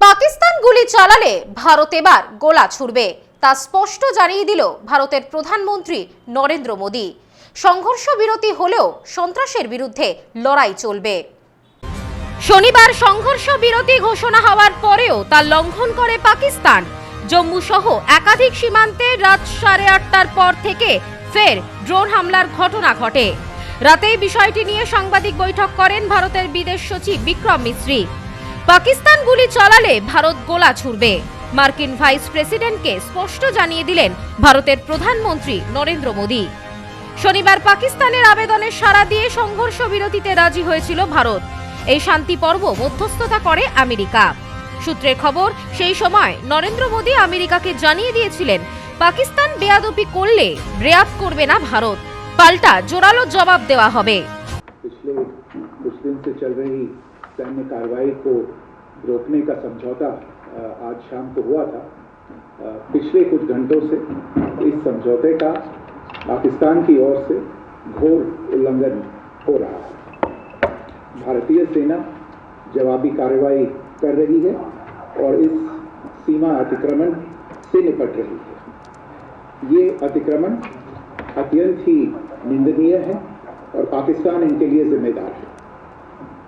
পাকিস্তান গুলি চালালে ভারত এবার গোলা ছুড়বে, তা স্পষ্ট জানিয়ে দিল ভারতের প্রধানমন্ত্রী নরেন্দ্র মোদী। সংঘর্ষ বিরতি হলেও সন্ত্রাসের বিরুদ্ধে লড়াই চলবে। শনিবার সংঘর্ষ বিরতি ঘোষণা হওয়ার পরেও তা লঙ্ঘন করে পাকিস্তান। জম্মু সহ একাধিক সীমান্তে রাত সাড়ে আটটার পর থেকে ফের ড্রোন হামলার ঘটনা ঘটে। রাতেই বিষয়টি নিয়ে সাংবাদিক বৈঠক করেন ভারতের বিদেশ সচিব বিক্রম মিশ্রি পাকিস্তান গুলি চালালে ভারত গোলা ছুড়বে। মার্কিন ভাইস প্রেসিডেন্টকে স্পষ্ট জানিয়ে দিলেন ভারতের প্রধানমন্ত্রী নরেন্দ্র মোদী। শনিবার পাকিস্তানের আবেদনে সাড়া দিয়ে সংঘর্ষ বিরতিতে রাজি হয়েছিল ভারত। এই শান্তি পর্ব মধ্যস্থতা করে আমেরিকা। সূত্রের খবর, সেই সময় নরেন্দ্র মোদী আমেরিকাকে জানিয়ে দিয়েছিলেন, পাকিস্তান বেয়াদপি করলে রেয়াত করবে না ভারত। পাল্টা জোরালো জবাব দেওয়া হবে। सैन्य कार्रवाई को रोकने का समझौता आज शाम को हुआ था। पिछले कुछ घंटों से इस समझौते का पाकिस्तान की ओर से घोर उल्लंघन हो रहा है। भारतीय सेना जवाबी कार्रवाई कर रही है और इस सीमा अतिक्रमण से निपट रही है। ये अतिक्रमण अत्यंत ही निंदनीय है और पाकिस्तान इनके लिए जिम्मेदार है।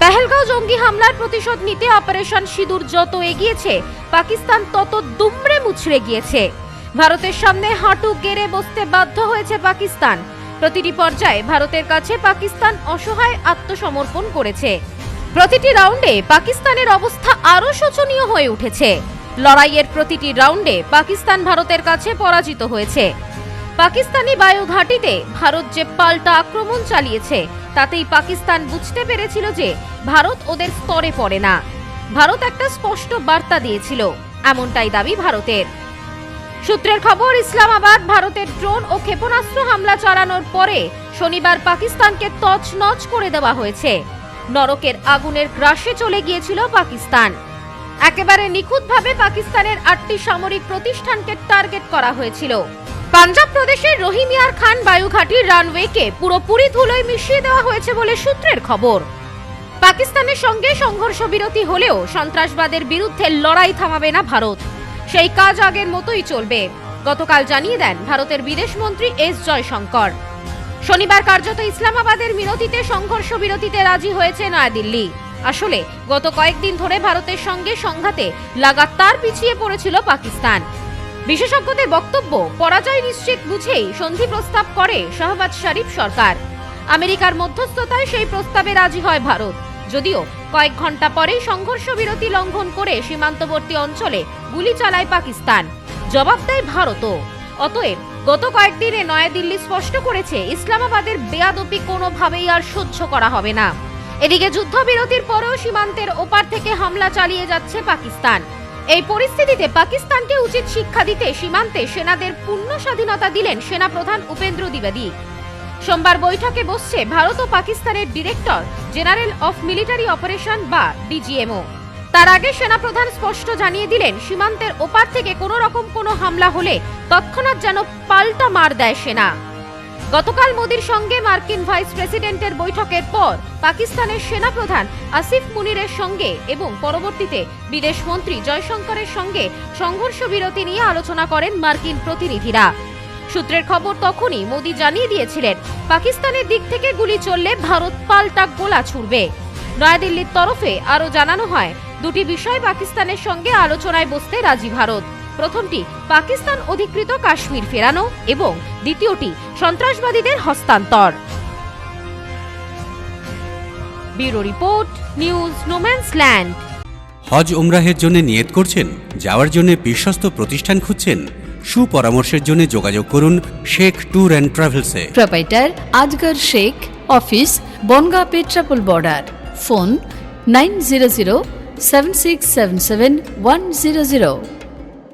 পেহেলগাঁও জঙ্গি হামলার প্রতিশোধ নিতে অপারেশন সিঁদুর যত এগিয়েছে, পাকিস্তান তত দুমড়ে মুচড়ে গিয়েছে। ভারতের সামনে হাঁটু গেড়ে বসতে বাধ্য হয়েছে পাকিস্তান। প্রতিটি পর্যায়ে ভারতের কাছে পাকিস্তান অসহায় আত্মসমর্পণ করেছে। প্রতিটি রাউন্ডে পাকিস্তানের অবস্থা আরও শোচনীয় হয়ে উঠেছে। লড়াইয়ের প্রতিটি রাউন্ডে পাকিস্তান ভারতের কাছে পরাজিত হয়েছে। পাকিস্তানি বায়ু ঘাঁটিতে ভারত যে পাল্টা আক্রমণ চালিয়েছে, তাতেই পাকিস্তান বুঝতে পেরেছিল যে ভারত ওদের স্তরে পড়ে না। ভারত একটা স্পষ্ট বার্তা দিয়েছিল, এমনটাই দাবি ভারতের। সূত্রের খবর, ইসলামাবাদ ভারতের ড্রোন ও ক্ষেপণাস্ত্র হামলা চালানোর পরে শনিবার পাকিস্তানকে তছনছ করে দেওয়া হয়েছে। নরকের আগুনের গ্রাসে চলে গিয়েছিল পাকিস্তান। একেবারে নিখুঁতভাবে পাকিস্তানের আটটি সামরিক প্রতিষ্ঠানকে টার্গেট করা হয়েছিল। পাঞ্জাব প্রদেশের রহিমিয়ার খান বায়ুঘাটির রানওয়েকে পুরোপুরি ধুলোয় মিশিয়ে দেওয়া হয়েছে বলে সূত্রের খবর। পাকিস্তানের সঙ্গে সংঘর্ষ বিরতি হলেও সন্ত্রাসবাদের বিরুদ্ধে লড়াই থামাবে না ভারত। সেই কাজ আগের মতোই চলবে। গতকাল জানিয়ে দেন ভারতের বিদেশমন্ত্রী এস জয়শঙ্কর। শনিবার কার্যত ইসলামাবাদের মিনতিতে সংঘর্ষ বিরতিতে রাজি হয়েছে নয়াদিল্লি। আসলে গত কয়েকদিন ধরে ভারতের সঙ্গে সংঘাতে লাগাতার পিছিয়ে পড়েছিল পাকিস্তান। বিশেষজ্ঞদের বক্তব্য, পরাজয় নিশ্চিত বুঝেই সন্ধি প্রস্তাব করে শাহবাজ শরীফ সরকার। আমেরিকার মধ্যস্থতায় সেই প্রস্তাবে রাজি হয় ভারত। যদিও কয়েক ঘণ্টা পরেই সংঘর্ষ বিরতি লঙ্ঘন করে সীমান্তবর্তী অঞ্চলে গুলি চালায় পাকিস্তান। জবাব দেয় ভারতও। অতএব গত কয়েকদিনে নয়াদিল্লি স্পষ্ট করেছে, ইসলামাবাদের বেয়াদপি কোনোভাবেই আর সহ্য করা হবে না। এদিকে যুদ্ধবিরতির পরেও সীমান্তের ওপার থেকে হামলা চালিয়ে যাচ্ছে পাকিস্তান। এই পরিস্থিতিতে পাকিস্তানকে উচিত শিক্ষা দিতে সীমান্তে সেনাদের পূর্ণ স্বাধীনতা দিলেন সেনাপ্রধান উপেন্দ্র দ্বিবেদী। সোমবার বৈঠকে বসছে ভারত ও পাকিস্তানের director general of military operation বা ডিজিএমও। তার আগে সেনাপ্রধান স্পষ্ট জানিয়ে দিলেন, সীমান্তের ওপার থেকে কোনো রকম কোনো হামলা হলে তৎক্ষণাৎ যেন পাল্টা মার দেয় সেনা। গতকাল মোদির সঙ্গে মার্কিন ভাইস প্রেসিডেন্টের বৈঠকের পর পাকিস্তানের সেনাপ্রধান আসিফ মুনিরের সঙ্গে এবং পরবর্তীতে বিদেশমন্ত্রী জয়শঙ্করের সঙ্গে সংঘর্ষ বিরতি নিয়ে আলোচনা করেন মার্কিন প্রতিনিধিরা। সূত্রের খবর তখনই মোদি জানিয়ে দিয়েছিলেন, পাকিস্তানের দিক থেকে গুলি চললে ভারত পাল্টা গোলা ছুড়বে। নয়াদিল্লির তরফে আরও জানানো হয়, দুটি বিষয় পাকিস্তানের সঙ্গে আলোচনায় বসতে রাজি ভারত। প্রথমটি পাকিস্তান অধিকৃত কাশ্মীর ফেরানো এবং দ্বিতীয়টি সন্ত্রাসবাদীদের হস্তান্তর। Bureau report news no man's land. Hajj উমরাহের জন্য নিয়ত করছেন যাওয়ার জন্য বিশ্বস্ত প্রতিষ্ঠান খুঁজছেন সুপরামর্শের জন্য যোগাযোগ করুন Sheikh tour and ট্রাভেলসে। Proprietor Asgar Sheikh office Bongaon Petrapole border. Phone nine zero zero seven six seven seven one zero zero.